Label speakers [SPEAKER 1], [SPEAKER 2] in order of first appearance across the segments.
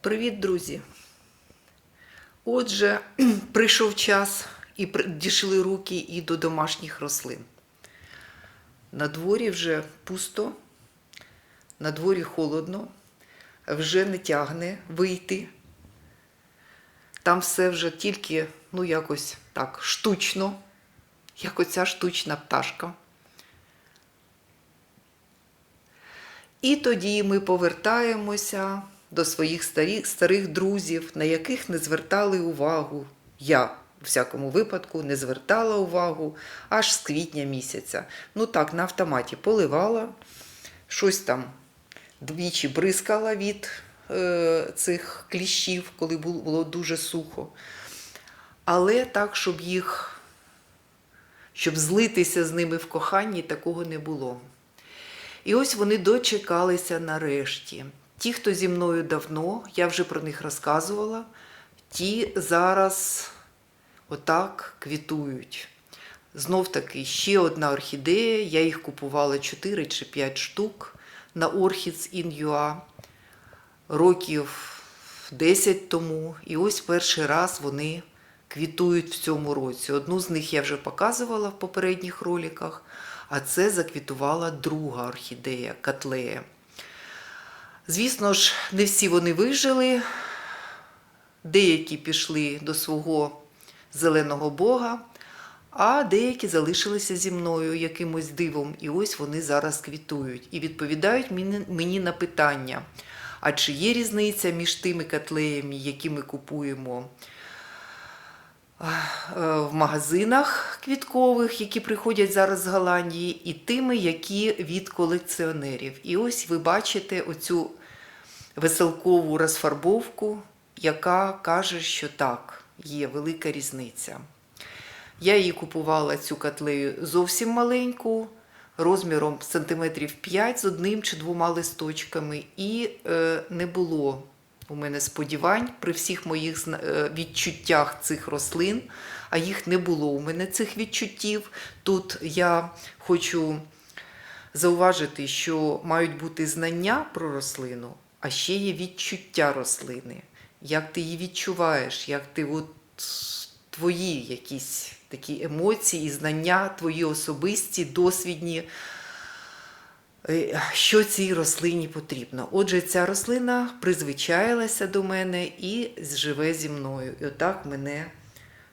[SPEAKER 1] Привіт, друзі! Отже, прийшов час і дійшли руки і до домашніх рослин. На дворі вже пусто, на дворі холодно, вже не тягне вийти. Там все вже тільки, ну, якось так, штучно, як оця штучна пташка. І тоді ми повертаємося до своїх старих, старих друзів, на яких не звертали увагу. Я, у всякому випадку, не звертала увагу аж з квітня місяця. Ну так, на автоматі поливала, щось там двічі бризкала від е, цих кліщів, коли було дуже сухо. Але так, щоб їх, щоб злитися з ними в коханні, такого не було. І ось вони дочекалися нарешті. Ті, хто зі мною давно, я вже про них розказувала, ті зараз отак квітують. Знов таки ще одна орхідея, я їх купувала 4 чи 5 штук на Orchids in UA років 10 тому. І ось перший раз вони квітують в цьому році. Одну з них я вже показувала в попередніх роликах, а це заквітувала друга орхідея Катлея. Звісно ж, не всі вони вижили, деякі пішли до свого зеленого Бога, а деякі залишилися зі мною якимось дивом. І ось вони зараз квітують і відповідають мені, на питання: а чи є різниця між тими котлеями, які ми купуємо? Е, В магазинах квіткових, які приходять зараз з Голландії, і тими, які від колекціонерів. І ось ви бачите оцю веселкову розфарбовку, яка каже, що так, є велика різниця. Я її купувала цю котлею зовсім маленьку, розміром сантиметрів 5 з одним чи двома листочками, і е, не було у мене сподівань при всіх моїх е, відчуттях цих рослин, а їх не було у мене цих відчуттів. Тут я хочу зауважити, що мають бути знання про рослину, а ще є відчуття рослини. Як ти її відчуваєш, як ти от твої якісь такі емоції, і знання, твої особисті, досвідні, що цій рослині потрібно. Отже, ця рослина призвичаїлася до мене і живе зі мною. І отак мене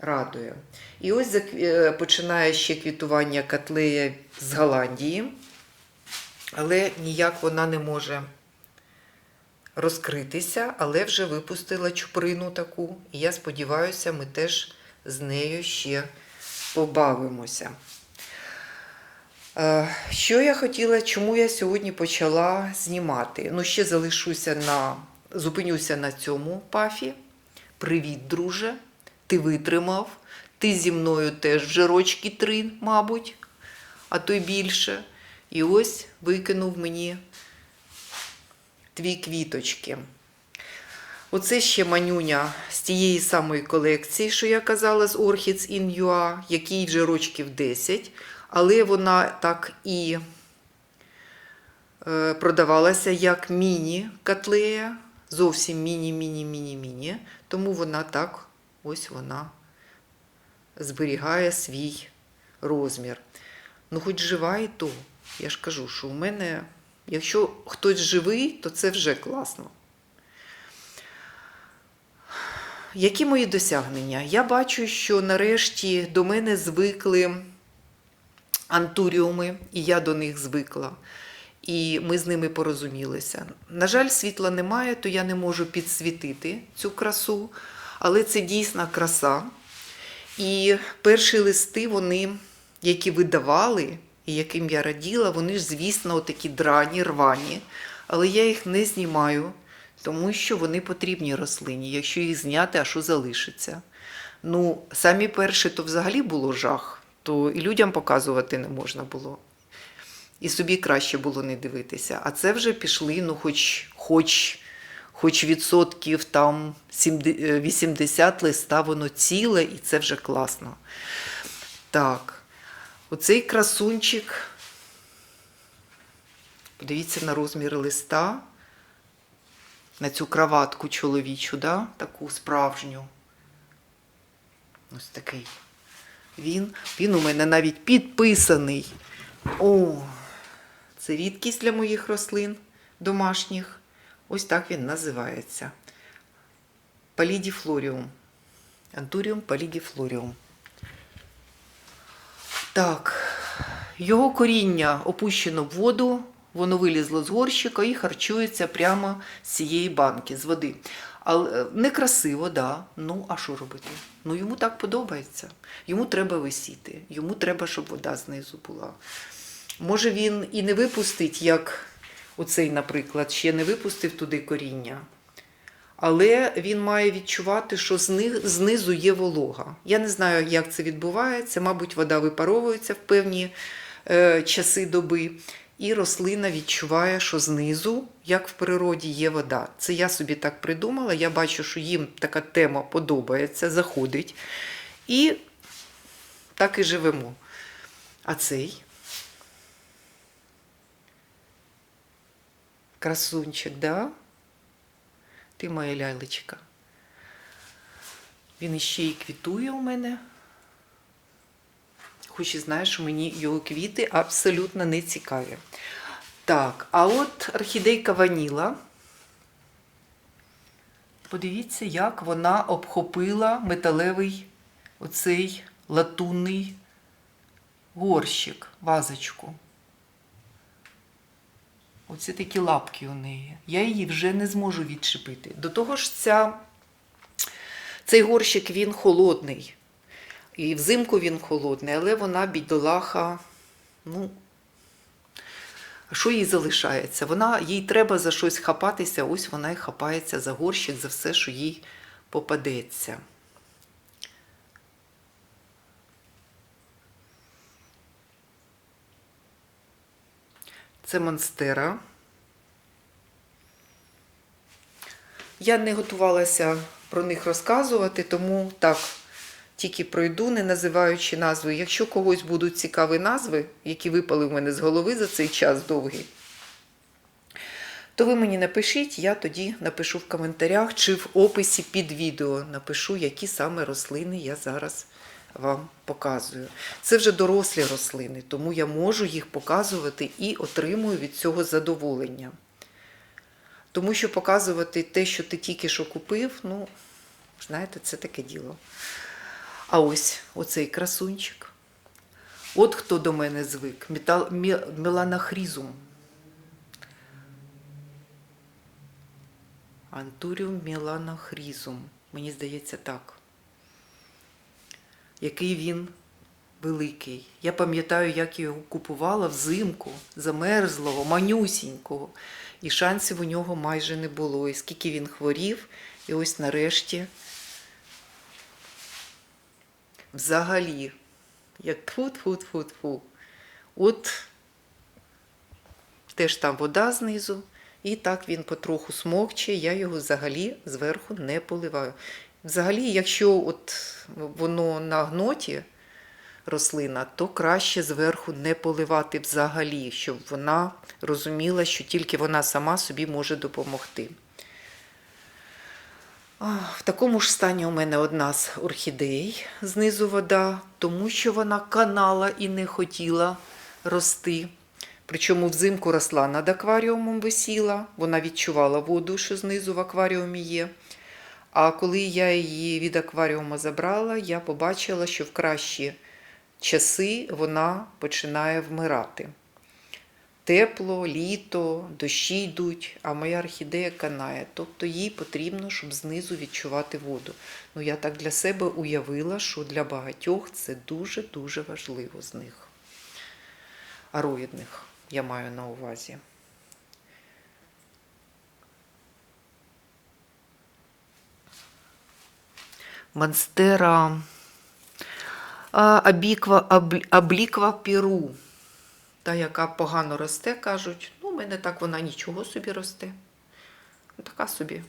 [SPEAKER 1] радує. І ось е, починає ще квітування котлея з Голландії, але ніяк вона не може розкритися, але вже випустила чуприну таку. І я сподіваюся, ми теж з нею ще побавимося. Е, Що я хотіла, чому я сьогодні почала знімати? Ну, ще залишуся на, зупинюся на цьому пафі. Привіт, друже. Ти витримав. Ти зі мною теж вже рочки три, мабуть, а то й більше. І ось викинув мені дві квіточки. Оце ще манюня з тієї самої колекції, що я казала з Orchids in UA, якій вже рочків 10, але вона так і е, продавалася як міні-котлея, зовсім міні-міні-міні-міні. Тому вона так, ось вона зберігає свій розмір. Ну, хоч жива і то. Я ж кажу, що у мене, якщо хтось живий, то це вже класно. Які мої досягнення? Я бачу, що нарешті до мене звикли антуріуми, і я до них звикла. І ми з ними порозумілися. На жаль, світла немає, то я не можу підсвітити цю красу, але це дійсна краса. І перші листи, вони, які видавали, і яким я раділа, вони ж, звісно, такі драні, рвані. Але я їх не знімаю, тому що вони потрібні рослині. Якщо їх зняти, а що залишиться? Ну, самі перші то взагалі було жах, то і людям показувати не можна було. І собі краще було не дивитися. А це вже пішли, ну, хоч, хоч, хоч відсотків там 70 е, 80 листа, воно ціле, і це вже класно. Так, оцей красунчик. Подивіться на розмір листа. на цю краватку чоловічу, да? таку справжню. Ось такий. Він, він у мене навіть підписаний. О, це рідкість для моїх рослин домашніх. Ось так він називається. Палідіфлоріум. Антуріум палідіфлоріум. Так, його коріння опущено в воду, воно вилізло з горщика і харчується прямо з цієї банки, з води. Але некрасиво, да. Ну, а що робити? Ну йому так подобається. Йому треба висіти, йому треба, щоб вода знизу була. Може, він і не випустить, як оцей, наприклад, ще не випустив туди коріння. Але він має відчувати, що знизу є волога. Я не знаю, як це відбувається. Мабуть, вода випаровується в певні е, часи доби, і рослина відчуває, що знизу, як в природі, є вода. Це я собі так придумала. Я бачу, що їм така тема подобається, заходить. І так і живемо. А цей красунчик, да? Ти моя лялечка. Він іще і квітує у мене. Хоч і знаєш, що мені його квіти абсолютно не цікаві. Так, а от орхідейка Ваніла. Подивіться, як вона обхопила металевий оцей латунний горщик, вазочку. Оці такі лапки у неї. Я її вже не зможу відчепити. До того ж, ця, цей горщик він холодний. І взимку він холодний, але вона бідолаха, ну, що їй залишається? Вона, їй треба за щось хапатися, ось вона і хапається за горщик, за все, що їй попадеться. Це монстера. Я не готувалася про них розказувати, тому так, тільки пройду, не називаючи назви. Якщо когось будуть цікаві назви, які випали в мене з голови за цей час довгий, то ви мені напишіть, я тоді напишу в коментарях чи в описі під відео напишу, які саме рослини я зараз вам показую. Це вже дорослі рослини, тому я можу їх показувати і отримую від цього задоволення. Тому що показувати те, що ти тільки що купив, ну, знаєте, це таке діло. А ось оцей красунчик. От хто до мене звик. Метал, мі- меланохризум. Антуріум меланохризум. Мені здається так. Який він великий. Я пам'ятаю, як я його купувала взимку, замерзлого, манюсінького. І шансів у нього майже не було. І скільки він хворів, і ось нарешті. Взагалі, як тфу тфу тфу тфу От теж там вода знизу, і так він потроху смокче, я його взагалі зверху не поливаю. Взагалі, якщо от воно на гноті рослина, то краще зверху не поливати взагалі, щоб вона розуміла, що тільки вона сама собі може допомогти. В такому ж стані у мене одна з орхідей знизу вода, тому що вона канала і не хотіла рости. Причому взимку росла над акваріумом висіла, вона відчувала воду, що знизу в акваріумі є. А коли я її від акваріуму забрала, я побачила, що в кращі часи вона починає вмирати. Тепло, літо, дощі йдуть, а моя орхідея канає. Тобто їй потрібно, щоб знизу відчувати воду. Ну, я так для себе уявила, що для багатьох це дуже-дуже важливо з них. Ароїдних, я маю на увазі. Монстера абіква, абл- обліква Перу. Та, яка погано росте, кажуть. Ну, у мене так вона нічого собі росте. Така собі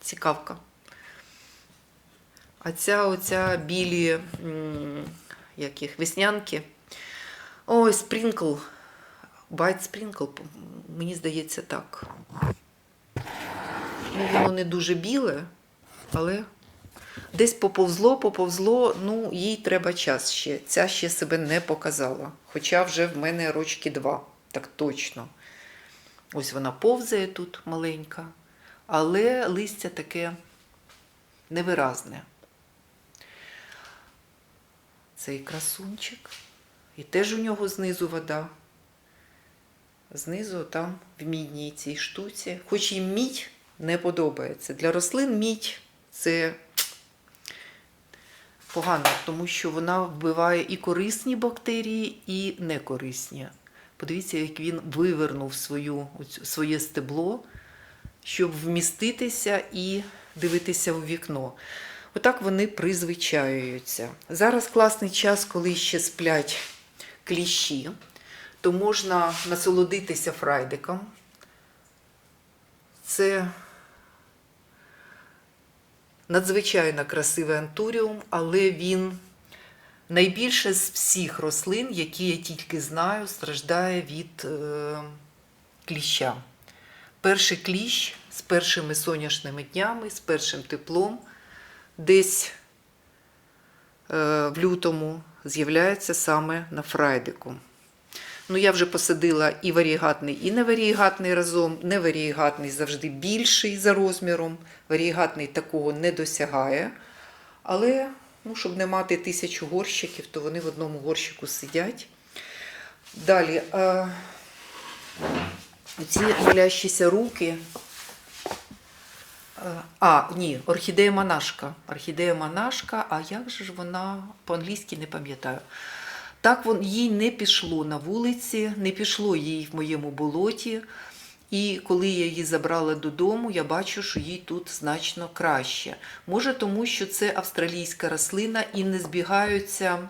[SPEAKER 1] цікавка. А ця оця білі, м, як їх, веснянки. Ой, спрінкл. Байт спрінкл, мені здається, так. Ну, воно не дуже біле, але десь поповзло, поповзло, ну, їй треба час ще. Ця ще себе не показала. Хоча вже в мене рочки два, так точно. Ось вона повзає тут маленька, але листя таке невиразне. Цей красунчик. І теж у нього знизу вода. Знизу там в мідній цій штуці. Хоч їм мідь не подобається. Для рослин мідь це погано, тому що вона вбиває і корисні бактерії, і некорисні. Подивіться, як він вивернув свою, своє стебло, щоб вміститися і дивитися в вікно. Отак вони призвичаюються. Зараз класний час, коли ще сплять кліщі, то можна насолодитися фрайдиком. Це надзвичайно красивий антуріум, але він найбільше з всіх рослин, які я тільки знаю, страждає від е, кліща. Перший кліщ з першими сонячними днями, з першим теплом, десь е, в лютому з'являється саме на фрайдику. Ну, я вже посадила і варієгатний, і неварієгатний разом. Неварієгатний завжди більший за розміром. Варієгатний такого не досягає. Але, ну, щоб не мати тисячу горщиків, то вони в одному горщику сидять. Далі, е, ці молящіся руки. Е, А, ні, орхідея монашка. Орхідея монашка, а як же ж вона по-англійськи не пам'ятаю. Так вон, їй не пішло на вулиці, не пішло їй в моєму болоті. І коли я її забрала додому, я бачу, що їй тут значно краще. Може, тому що це австралійська рослина і не збігаються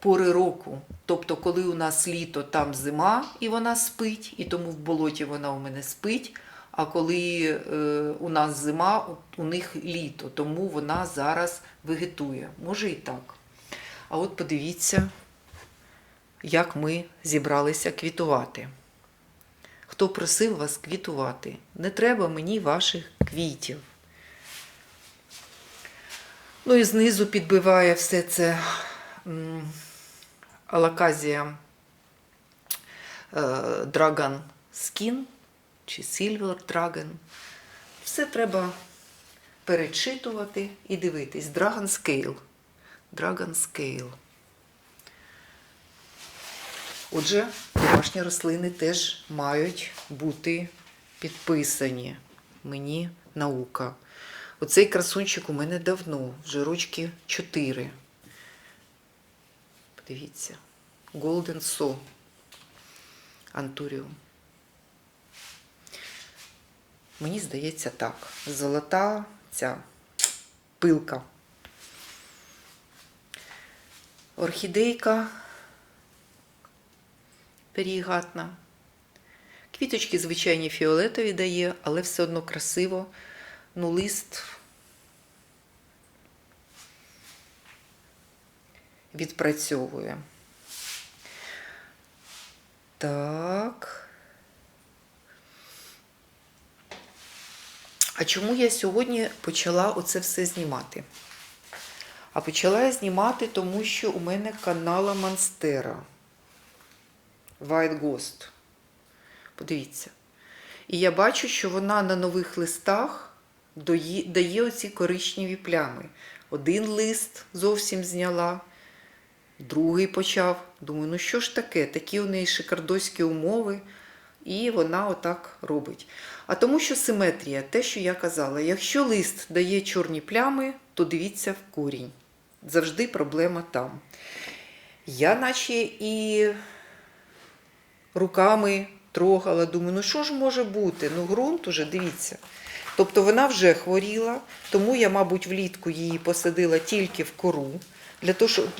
[SPEAKER 1] пори року. Тобто, коли у нас літо, там зима, і вона спить, і тому в болоті вона у мене спить. А коли е, у нас зима, у них літо, тому вона зараз вегетує. Може і так. А от подивіться, як ми зібралися квітувати. Хто просив вас квітувати? Не треба мені ваших квітів. Ну і знизу підбиває все це алаказія е, Dragon Skin чи Silver Dragon. Все треба перечитувати і дивитись. Dragon Scale. Dragon Scale. Отже, домашні рослини теж мають бути підписані. Мені наука. Оцей красунчик у мене давно, вже рочки 4. Подивіться. Golden So. Антуріум. Мені здається так. Золота ця пилка. Орхідейка перієгатна. Квіточки звичайні фіолетові дає, але все одно красиво. Ну, лист відпрацьовує. Так. А чому я сьогодні почала оце все знімати? А почала я знімати, тому що у мене канала Монстера. White Ghost. Подивіться. І я бачу, що вона на нових листах дає, оці коричневі плями. Один лист зовсім зняла, другий почав. Думаю, ну що ж таке? Такі у неї шикардоські умови. І вона отак робить. А тому, що симетрія, те, що я казала, якщо лист дає чорні плями, то дивіться в корінь. Завжди проблема там. Я, наче і руками трогала, думаю, ну що ж може бути? Ну, ґрунт уже, дивіться. Тобто вона вже хворіла, тому я, мабуть, влітку її посадила тільки в кору, для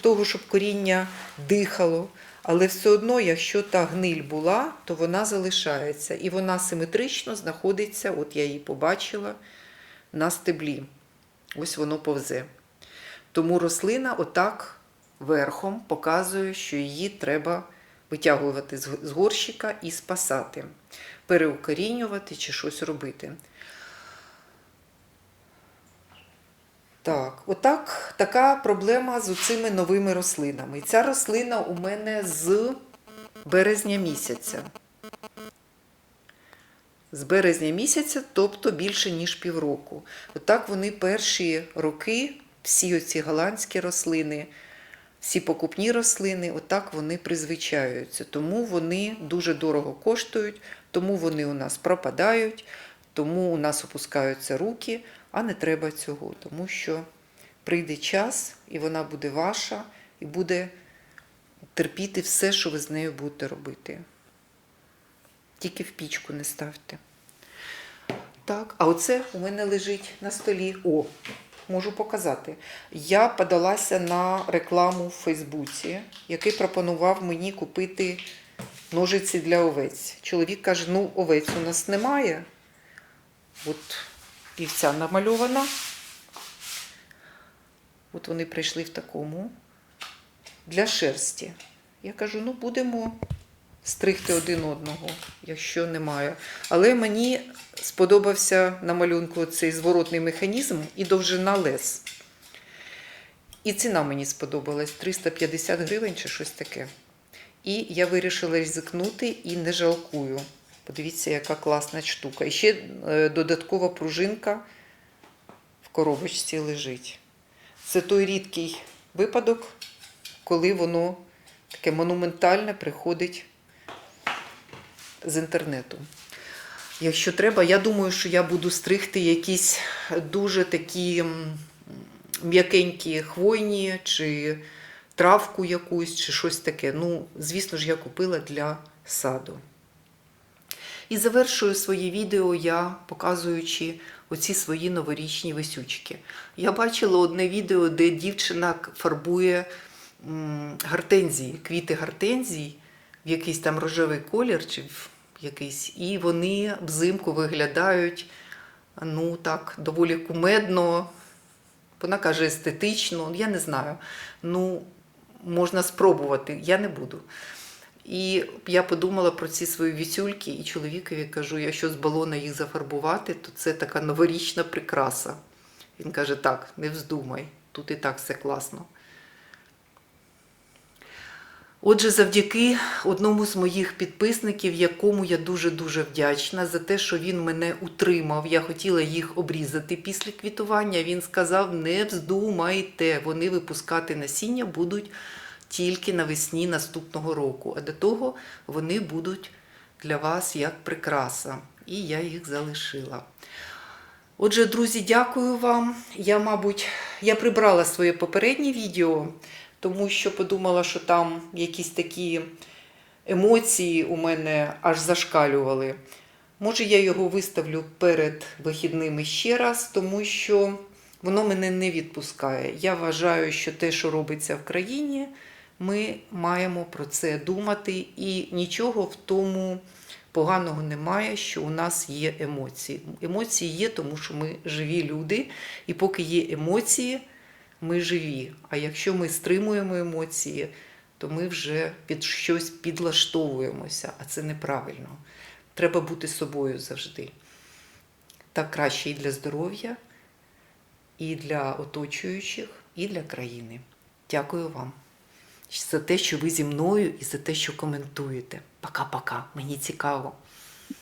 [SPEAKER 1] того, щоб, коріння дихало. Але все одно, якщо та гниль була, то вона залишається. І вона симетрично знаходиться, от я її побачила, на стеблі. Ось воно повзе. Тому рослина отак верхом показує, що її треба витягувати з горщика і спасати, переукорінювати чи щось робити. Так, отак така проблема з цими новими рослинами. Ця рослина у мене з березня місяця. З березня місяця, тобто більше ніж півроку. Отак вони перші роки, всі оці голландські рослини, всі покупні рослини, отак вони призвичаюються. Тому вони дуже дорого коштують, тому вони у нас пропадають, тому у нас опускаються руки, а не треба цього, тому що прийде час, і вона буде ваша, і буде терпіти все, що ви з нею будете робити. Тільки в пічку не ставте. Так, а оце у мене лежить на столі. О, можу показати. Я подалася на рекламу в Фейсбуці, який пропонував мені купити ножиці для овець. Чоловік каже: ну, овець у нас немає. От півця намальована. От вони прийшли в такому для шерсті. Я кажу, ну будемо стригти один одного, якщо немає. Але мені сподобався на малюнку цей зворотний механізм і довжина лез. І ціна мені сподобалась 350 гривень чи щось таке. І я вирішила ризикнути і не жалкую. Подивіться, яка класна штука. І ще е, додаткова пружинка в коробочці лежить. Це той рідкий випадок, коли воно таке монументальне приходить з інтернету. Якщо треба, я думаю, що я буду стригти якісь дуже такі м'якенькі хвойні, чи травку якусь, чи щось таке. Ну, звісно ж, я купила для саду. І завершую своє відео я показуючи оці свої новорічні висючки. Я бачила одне відео, де дівчина фарбує м, гортензії, квіти гортензій в якийсь там рожевий колір чи в якийсь, і вони взимку виглядають ну так, доволі кумедно. Вона каже естетично, я не знаю. Ну, можна спробувати, я не буду. І я подумала про ці свої вісюльки, і чоловікові кажу, якщо з балона їх зафарбувати, то це така новорічна прикраса. Він каже: так, не вздумай, тут і так все класно. Отже, завдяки одному з моїх підписників, якому я дуже-дуже вдячна за те, що він мене утримав. Я хотіла їх обрізати після квітування. Він сказав: не вздумайте, вони випускати насіння будуть тільки навесні наступного року. А до того вони будуть для вас як прикраса. І я їх залишила. Отже, друзі, дякую вам. Я, мабуть, я прибрала своє попереднє відео, тому що подумала, що там якісь такі емоції у мене аж зашкалювали. Може, я його виставлю перед вихідними ще раз, тому що воно мене не відпускає. Я вважаю, що те, що робиться в країні, ми маємо про це думати, і нічого в тому поганого немає, що у нас є емоції. Емоції є, тому що ми живі люди, і поки є емоції, ми живі. А якщо ми стримуємо емоції, то ми вже під щось підлаштовуємося, а це неправильно. Треба бути собою завжди. Так краще і для здоров'я, і для оточуючих, і для країни. Дякую вам за те, що ви зі мною і за те, що коментуєте. Пока-пока. Мені цікаво.